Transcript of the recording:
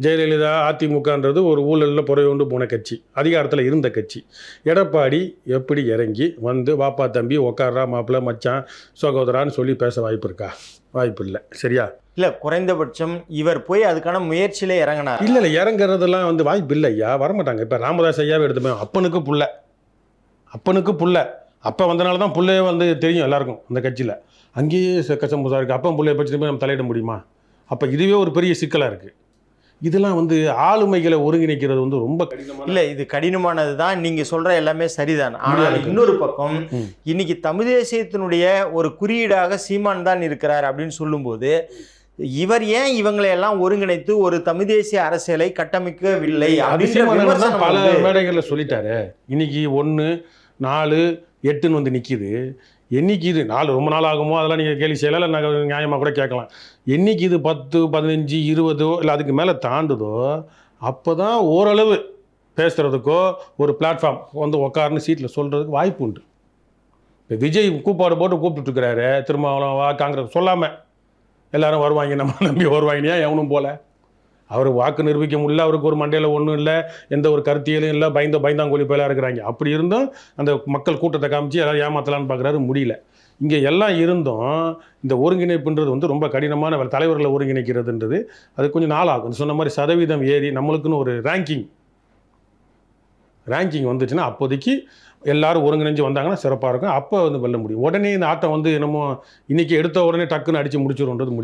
ஜெயலலிதா அதிமுகன்றது ஒரு ஊழலில் புறையோண்டு போன கட்சி. அதிகாரத்தில் இருந்த கட்சி. எடப்பாடி எப்படி இறங்கி வந்து வாப்பா தம்பி உக்காரா மாப்பிள்ளை மச்சான் சகோதரான்னு சொல்லி பேச வாய்ப்பு இருக்கா? வாய்ப்பு இல்லை. சரியா? இல்ல குறைந்தபட்சம் இவர் போய் அதுக்கான முயற்சியில இறங்கினார் இல்லை இல்லை இறங்குறதெல்லாம் வந்து வாய்ப்பு இல்லை ஐயா. வரமாட்டாங்க. இப்போ ராமதாஸ் ஐயாவே எடுத்துப்போம் அப்பனுக்கு புள்ள. அப்பனுக்கு புள்ள. அப்போ வந்தனால தான் புள்ளையே வந்து தெரியும் எல்லாருக்கும் அந்த கட்சியில். அங்கேயே ச- கசம்புசா இருக்குது அப்பன் புள்ளைய பற்றி போய் நம்ம தலையிட முடியுமா? அப்போ இதுவே ஒரு பெரிய சிக்கலாக இருக்குது இதெல்லாம் வந்து ஆளுமைகளை ஒருங்கிணைக்கிறது வந்து ரொம்ப கடினமான இல்ல இது கடினமானது தான் நீங்க சொல்ற எல்லாமே சரிதான் ஆனால். இன்னொரு பக்கம். இன்னைக்கு தமிழ் தேசியத்தினுடைய ஒரு குறியீடாக சீமான் தான் இருக்கிறார் அப்படின்னு சொல்லும்போது இவர் ஏன் இவங்களை எல்லாம் ஒருங்கிணைத்து ஒரு தமிழ் தேசிய அரசியலை கட்டமைக்கவில்லை விமர்சனம் பல மேடைகளில் சொல்லிட்டாரு இன்னைக்கு ஒன்று நாலு எட்டுன்னு வந்து நிற்கிது என்னைக்கு இது? நாலு ரொம்ப நாள் ஆகுமோ? அதெல்லாம் நீங்கள் கேள்வி செய்யலாம் இல்லை நாங்கள் நியாயமாக கூட கேட்கலாம். என்றைக்கு இது? பத்து பதினஞ்சு இருபதோ இல்லை அதுக்கு மேலே தாண்டுதோ அப்போ தான் ஓரளவு பேசுகிறதுக்கோ ஒரு பிளாட்ஃபார்ம் வந்து உட்காருன்னு சீட்டில் சொல்கிறதுக்கு வாய்ப்பு உண்டு. இப்போ விஜய் கூப்பாடு போட்டு கூப்பிட்டுருக்கிறாரு திருமாவளம் வா காங்கிரஸ் சொல்லாமல் எல்லாரும் வருவாங்க நம்ம நம்பி வருவாங்க எவனும் போல? அவர் வாக்கு நிரூபிக்க முடியல அவருக்கு ஒரு மண்டையில் ஒன்றும் இல்லை எந்த ஒரு கருத்தியலும் இல்லை பயந்த பயந்தாங்கோலி போயிலாக இருக்கிறாங்க. அப்படி இருந்தும் அந்த மக்கள் கூட்டத்தை காமிச்சு எல்லாரும் ஏமாத்தலான்னு பார்க்குறாரு முடியல. இங்கே எல்லாம் இருந்தும் இந்த ஒருங்கிணைப்புன்றது வந்து ரொம்ப கடினமான வேலை. தலைவர்களை ஒருங்கிணைக்கிறதுன்றது அது கொஞ்சம் நாள் ஆகும் சொன்ன மாதிரி சதவீதம் ஏறி நம்மளுக்குன்னு ஒரு ரேங்கிங் ரேங்கிங் வந்துச்சுன்னா அப்போதைக்கு எல்லாரும் ஒருங்கிணைஞ்சு வந்தாங்கன்னா சிறப்பாக இருக்கும். அப்போ வந்து வெல்ல முடியும். உடனே இந்த ஆட்டம் வந்து என்னமோ இன்றைக்கி எடுத்த உடனே டக்குன்னு அடித்து முடிச்சிடும்ன்றது